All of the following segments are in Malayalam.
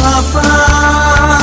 Papa.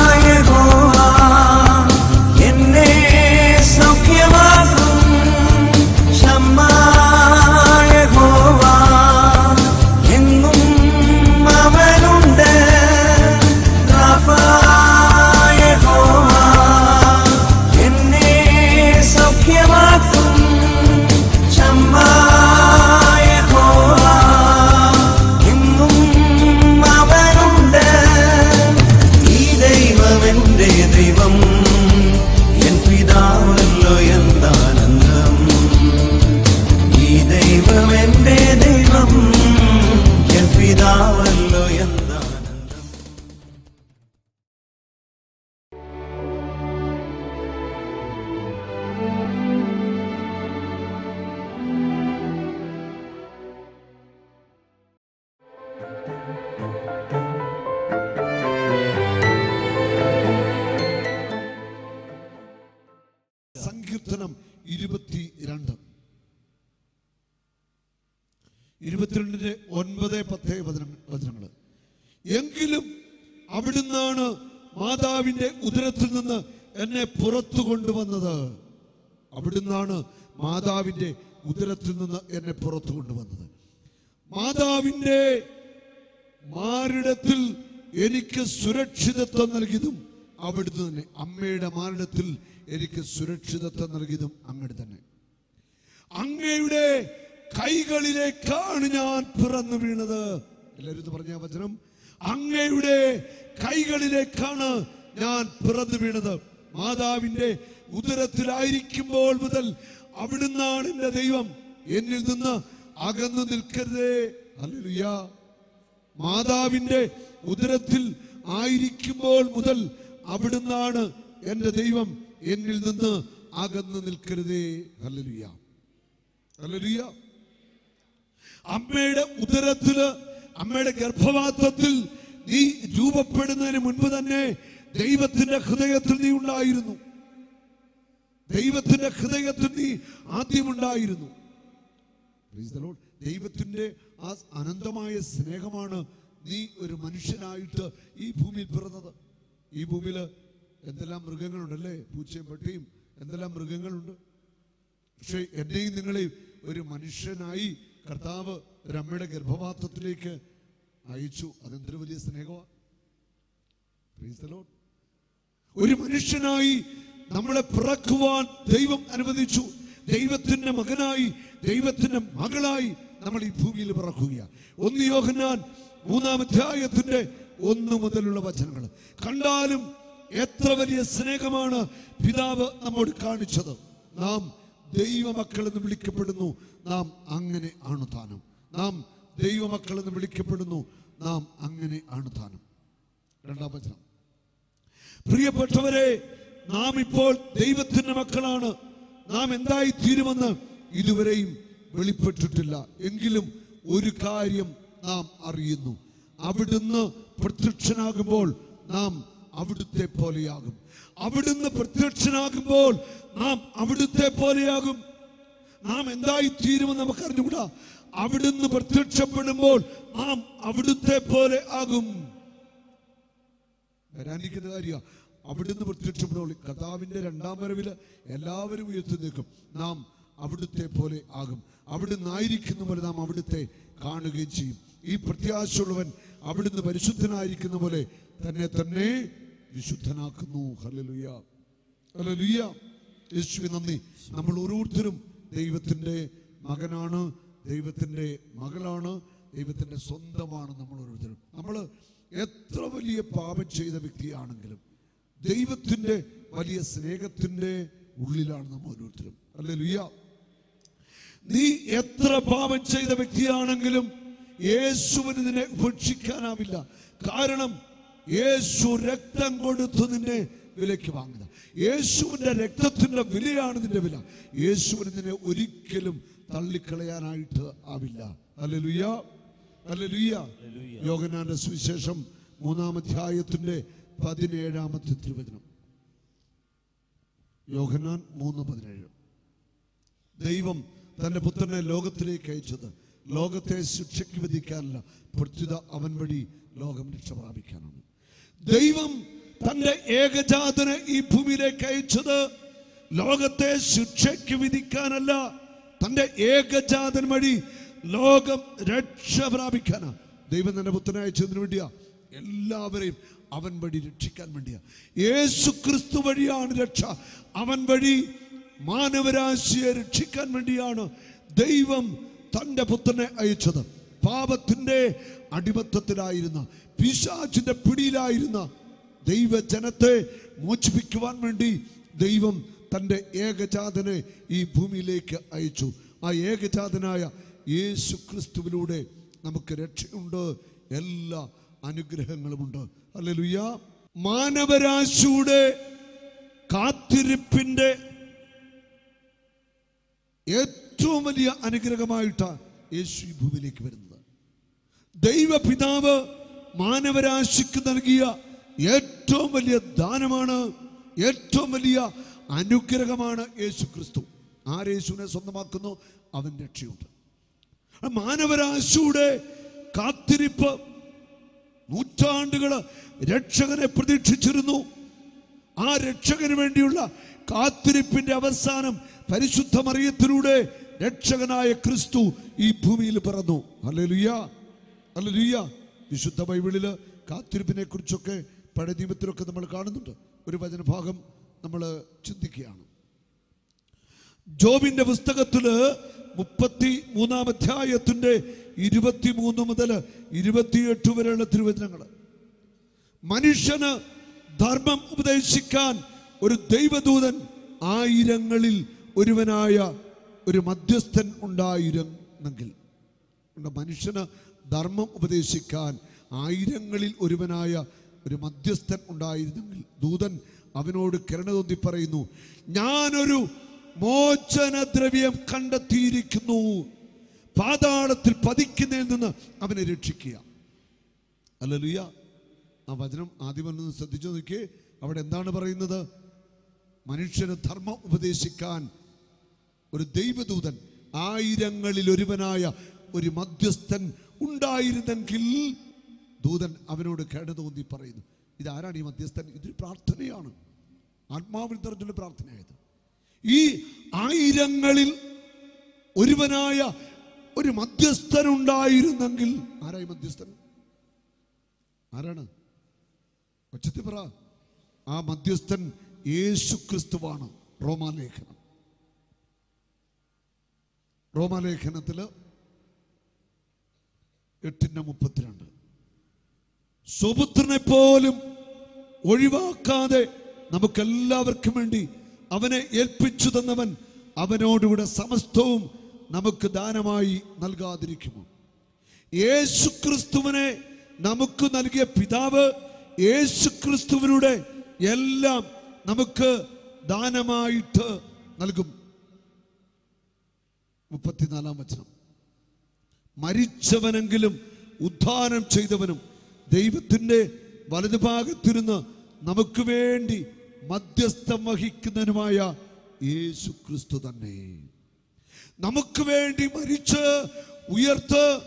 വചനങ്ങൾ എങ്കിലും അവിടുന്നാണ് മാതാവിന്റെ ഉദരത്തിൽ നിന്ന് എന്നെ പുറത്തു കൊണ്ടുവന്നത്. അവിടുന്നാണ് മാതാവിന്റെ ഉദരത്തിൽ നിന്ന് എന്നെ പുറത്തു കൊണ്ടുവന്നത്. മാതാവിന്റെ മാറിടത്തിൽ എനിക്ക് സുരക്ഷിതത്വം നൽകിയതും അവിടുന്ന് തന്നെ അമ്മയുടെ മാറിടത്തിൽ എനിക്ക് സുരക്ഷിതത്വം നൽകിയതും അങ്ങോട്ട് തന്നെ. അങ്ങയുടെ കൈകളിലേക്കാണ് ഞാൻ പിറന്നു വീണത്. എല്ലാവരും പറഞ്ഞ വചനം അങ്ങയുടെ കൈകളിലേക്കാണ് ഞാൻ പിറന്നു വീണത്. മാതാവിന്റെ ഉദരത്തിലായിരിക്കുമ്പോൾ മുതൽ അവിടുന്നാണ് എന്റെ ദൈവം എന്നിൽ നിന്ന് അകന്നു നിൽക്കരുതേ. അല്ലുയ്യ മാതാവിന്റെ ഉദരത്തിൽ ആയിരിക്കുമ്പോൾ മുതൽ അവിടുന്നാണ് എന്റെ ദൈവം എന്നിൽ നിന്ന് അകന്നു നിൽക്കരുതേ. ഹല്ലേലൂയ. ഹല്ലേലൂയ. അമ്മയുടെ ഉദരത്തിൽ അമ്മയുടെ ഗർഭപാത്രത്തിൽ നീ രൂപപ്പെടുന്നതിന് മുൻപ് തന്നെ ദൈവത്തിന്റെ ഹൃദയത്തിൽ നീ ഉണ്ടായിരുന്നു. ദൈവത്തിന്റെ ഹൃദയത്തിൽ നീ ആദ്യമുണ്ടായിരുന്നു. ദൈവത്തിന്റെ ആ അനന്തമായ സ്നേഹമാണ് നീ ഒരു മനുഷ്യനായിട്ട് ഈ ഭൂമിയിൽ പിറന്നത്. ഈ ഭൂമിയിൽ എന്തെല്ലാം മൃഗങ്ങളുണ്ടല്ലേ? പൂച്ചയും പട്ടിയും എന്തെല്ലാം മൃഗങ്ങളുണ്ട്? പക്ഷെ എന്നെയും നിങ്ങളെയും ഒരു മനുഷ്യനായി കർത്താവ് ഒരു അമ്മയുടെ ഗർഭപാത്രത്തിലേക്ക് അയച്ചു. അതെന്തൊരു വലിയ സ്നേഹമാണ്. ഒരു മനുഷ്യനായി നമ്മളെ പിറക്കുവാൻ ദൈവം അനുവദിച്ചു. ദൈവത്തിന്റെ മകനായി ദൈവത്തിന്റെ മകളായി നമ്മൾ ഈ ഭൂമിയിൽ പിറക്കുകയാണ്. ഒന്ന് യോഹന്നാൻ മൂന്നാം അധ്യായത്തിന്റെ ഒന്ന് മുതലുള്ള വചനങ്ങൾ. കണ്ടാലും എത്ര വലിയ സ്നേഹമാണ് പിതാവ് നമ്മോട് കാണിച്ചത്. നാം ദൈവമക്കൾ എന്ന് വിളിക്കപ്പെടുന്നു. നാം അങ്ങനെ ആണ് താനും. നാം ദൈവമക്കൾ എന്ന് വിളിക്കപ്പെടുന്നു. നാം അങ്ങനെ ആണ് താനും. രണ്ടാം വചനം. പ്രിയപ്പെട്ടവരെ നാം ഇപ്പോൾ ദൈവത്തിന്റെ മക്കളാണ്. നാം എന്തായി തീരുമെന്ന് ഇതുവരെയും വെളിപ്പെട്ടിട്ടില്ല. എങ്കിലും ഒരു കാര്യം നാം അറിയുന്നു. അവിടുന്ന് പ്രത്യക്ഷനാകുമ്പോൾ നാം അവിടുത്തെ പോലെയാകും. അവിടുന്ന് പ്രത്യക്ഷനാകുമ്പോൾ നാം അവിടുത്തെ പോലെയാകും. നാം എന്തായി തീരുമെന്ന് നമുക്ക് അറിഞ്ഞുകൂടാ അവിടുന്ന് പ്രത്യക്ഷപ്പെടുമ്പോൾ നാം അവിടുത്തെ പോലെ ആകും. വരാനിരിക്കുന്ന കാര്യ അവിടുന്ന് പ്രത്യക്ഷപ്പെടുമ്പോൾ കർത്താവിന്റെ രണ്ടാം വരവിൽ എല്ലാവരും ഉയർത്തി നിൽക്കും. നാം അവിടുത്തെ പോലെ ആകും. അവിടുന്ന് ആയിരിക്കുന്ന പോലെ നാം അവിടുത്തെ കാണുകയും ചെയ്യും. ഈ പ്രത്യാശയുള്ളവൻ അവിടുന്ന് പരിശുദ്ധനായിരിക്കുന്ന പോലെ തന്നെ തന്നെ വിശുദ്ധനാക്കുന്നു. യേശുവെ നന്ദി. നമ്മൾ ഓരോരുത്തരും ദൈവത്തിന്റെ മകനാണ്. ദൈവത്തിന്റെ മകളാണ് ദൈവത്തിന്റെ സ്വന്തമാണ് നമ്മൾ ഓരോരുത്തരും. നമ്മൾ എത്ര വലിയ പാപം ചെയ്ത വ്യക്തിയാണെങ്കിലും ദൈവത്തിന്റെ വലിയ സ്നേഹത്തിന്റെ ഉള്ളിലാണ് നമ്മൾ ഓരോരുത്തരും. അല്ലേ ലുയ്യ നീ എത്ര പാപം ചെയ്ത വ്യക്തിയാണെങ്കിലും യേശുവിന് നിന്നെ ഉപേക്ഷിക്കാനാവില്ല. കാരണം യേശു രക്തം കൊടുത്തു നിന്നെ വിലയ്ക്ക് വാങ്ങുക യേശുവിന്റെ രക്തത്തിന്റെ വിലയാണ് നിന്റെ വില. യേശുവിന് നിന്നെ ഒരിക്കലും തള്ളിക്കളയാനായിട്ട് ആവില്ല. അല്ലെ അല്ലെ യോഗനാന്റെ സുവിശേഷം മൂന്നാം അധ്യായത്തിന്റെ പതിനേഴാമത്തെ തിരുവചനം. യോഹനാൻ മൂന്ന് പതിനേഴ്. ദൈവം തന്റെ പുത്രനെ ലോകത്തിലേക്ക് അയച്ചത് ലോകത്തെ ശിക്ഷയ്ക്ക് വിധിക്കാനല്ല പ്രത്യുത അവൻ വഴി ലോകം രക്ഷ പ്രാപിക്കാനാണ്. ദൈവം തന്റെ ഏകജാതനെ ഈ ഭൂമിയിലേക്ക് അയച്ചത് ലോകത്തെ ശിക്ഷയ്ക്ക് വിധിക്കാനല്ല തന്റെ ഏകജാതൻ വഴി ലോകം രക്ഷ പ്രാപിക്കാനാ. ദൈവം തന്റെ പുത്രനെ അയച്ചതിന് വേണ്ടിയാ. എല്ലാവരെയും അവൻ വഴി രക്ഷിക്കാൻ വേണ്ടിയാ. യേശു ക്രിസ്തു വഴിയാണ് രക്ഷ. അവൻ വഴി മാനവരാശിയെ രക്ഷിക്കാൻ വേണ്ടിയാണ് ദൈവം തന്റെ പുത്രനെ അയച്ചത്. പാപത്തിന്റെ അടിമത്തത്തിലായിരുന്ന പിശാചിന്റെ പിടിയിലായിരുന്ന ദൈവജനത്തെ മോചിപ്പിക്കുവാൻ വേണ്ടി ദൈവം തന്റെ ഏകജാതനെ ഈ ഭൂമിയിലേക്ക് അയച്ചു. ആ ഏകജാതനായ യേശു ക്രിസ്തുവിലൂടെ നമുക്ക് രക്ഷയുണ്ട്. എല്ലാ അനുഗ്രഹങ്ങളുമുണ്ട്. അല്ലേലുയ്യ മാനവരാശിയുടെ കാത്തിരിപ്പിന്റെ ഏറ്റവും വലിയ അനുഗ്രഹമായിട്ടാണ് യേശു ഈ ഭൂമിയിലേക്ക് വരുന്നത്. ദൈവപിതാവ് മാനവരാശിക്ക് നൽകിയ ഏറ്റവും വലിയ ദാനമാണ് ഏറ്റവും വലിയ അനുഗ്രഹമാണ് യേശു ക്രിസ്തു ആരേശുവിനെ സ്വന്തമാക്കുന്നു? അവൻ രക്ഷയുണ്ട്. മാനവരാശിയുടെ കാത്തിരിപ്പ് നൂറ്റാണ്ടുകൾ രക്ഷകനെ പ്രതീക്ഷിച്ചിരുന്നു. ആ രക്ഷകന് വേണ്ടിയുള്ള കാത്തിരിപ്പിന്റെ അവസാനം പരിശുദ്ധ മറിയത്തിലൂടെ രക്ഷകനായ ക്രിസ്തു ഈ ഭൂമിയിൽ പിറന്നു. അല്ലേലുയ്യ അല്ലേലുയ്യ വിശുദ്ധ ബൈബിളിൽ കാത്തിരിപ്പിനെ കുറിച്ചൊക്കെ പഴയ നിയമത്തിലൊക്കെ നമ്മൾ കാണുന്നുണ്ട്. ഒരു വചനഭാഗം നമ്മൾ ചിന്തിക്കുകയാണ് ജോബിന്റെ പുസ്തകത്തിൽ മുപ്പത്തി മൂന്നാം അധ്യായത്തിന്റെ ഇരുപത്തിമൂന്ന് മുതൽ ഇരുപത്തിയെട്ട് വരെയുള്ള തിരുവചനങ്ങൾ മനുഷ്യന് ധർമ്മം ഉപദേശിക്കാൻ ഒരു ദൈവദൂതൻ ആയിരങ്ങളിൽ ഒരുവനായ ഒരു മധ്യസ്ഥൻ ഉണ്ടായിരുന്നെങ്കിൽ ഉണ്ട്. മനുഷ്യന് ധർമ്മം ഉപദേശിക്കാൻ ആയിരങ്ങളിൽ ഒരുവനായ ഒരു മധ്യസ്ഥൻ ഉണ്ടായിരുന്നെങ്കിൽ ദൂതൻ അവനോട് കിരണതൊന്തി പറയുന്നു ഞാനൊരു മോചനദ്രവ്യം കണ്ടെത്തിയിരിക്കുന്നു. പാതാളത്തിൽ പതിക്കുന്നതിൽ നിന്ന് അവനെ രക്ഷിക്കുക. അല്ലലുയ്യ ആ വചനം ആദ്യം ഒന്ന് ശ്രദ്ധിച്ചു നോക്കിയേ. അവിടെ എന്താണ് പറയുന്നത്? മനുഷ്യന് ധർമ്മം ഉപദേശിക്കാൻ ഒരു ദൈവദൂതൻ ആയിരങ്ങളിൽ ഒരുവനായ ഒരു മധ്യസ്ഥൻ ഉണ്ടായിരുന്നെങ്കിൽ ദൂതൻ അവനോട് കേട തോന്നി പറയുന്നു. ഇതാരാണ് ഈ മധ്യസ്ഥൻ? ഇതൊരു പ്രാർത്ഥനയാണ്. ആത്മാവിൽ നിറഞ്ഞൊരു പ്രാർത്ഥനയായത്. ഈ ആയിരങ്ങളിൽ ഒരുവനായ ഒരു മധ്യസ്ഥനുണ്ടായിരുന്നെങ്കിൽ ആരായി മധ്യസ്ഥൻ? ആരാണ്? ഒച്ചത്തി പറ. ആ മധ്യസ്ഥൻ യേശു ക്രിസ്തുവാണ് റോമാലേഖനം. റോമാലേഖനത്തിൽ എട്ടിന്റെ മുപ്പത്തിരണ്ട്. സുപുത്രനെ പോലും ഒഴിവാക്കാതെ നമുക്കെല്ലാവർക്കും വേണ്ടി അവനെ ഏൽപ്പിച്ചു തന്നവൻ അവനോടുകൂടെ സമസ്തവും നമുക്ക് ദാനമായി നൽകാതിരിക്കുമോ? യേശു ക്രിസ്തുവിനെ നമുക്ക് നൽകിയ പിതാവ് യേശു ക്രിസ്തുവിലൂടെ എല്ലാം നമുക്ക് ദാനമായിട്ട് നൽകും. മുപ്പത്തിനാലാം വചനം. മരിച്ചവനെങ്കിലും ഉദ്ധാനം ചെയ്തവനും ദൈവത്തിന്റെ വലതുഭാഗത്തിരുന്ന് നമുക്ക് വേണ്ടി മധ്യസ്ഥം വഹിക്കുന്നതിനുമായ യേശു ക്രിസ്തു തന്നെ. നമുക്ക് വേണ്ടി മരിച്ച് ഉയർത്ത്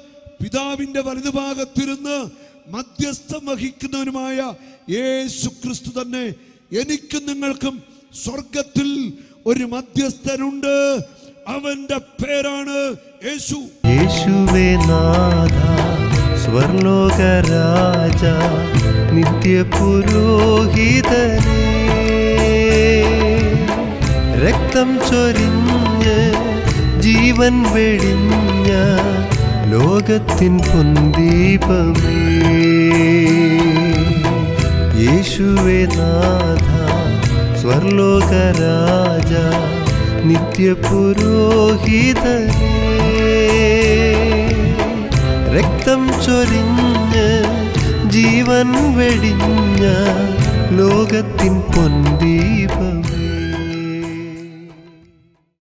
പിതാവിന്റെ വലതുഭാഗത്തിരുന്ന് മധ്യസ്ഥം വഹിക്കുന്നവനുമായ യേശു ക്രിസ്തു തന്നെ. എനിക്കും നിങ്ങൾക്കും സ്വർഗത്തിൽ ഒരു മധ്യസ്ഥനുണ്ട്. അവന്റെ പേരാണ് യേശു. യേശുവേ നാഥ സ്വർലോകരാജ നിത്യപുരോഹിതനേ രക്തം ചൊരിഞ്ഞ് ജീവൻ വെടിഞ്ഞ ലോകത്തിൻ പൊന്തീപമേ യേശുവേ നാഥ സ്വർലോകരാജ നിത്യപുരോഹിതനേ രക്തം ചൊരിഞ്ഞ് ജീവൻ വെടിഞ്ഞ ലോകത്തിൻ പൊൻദീപമേ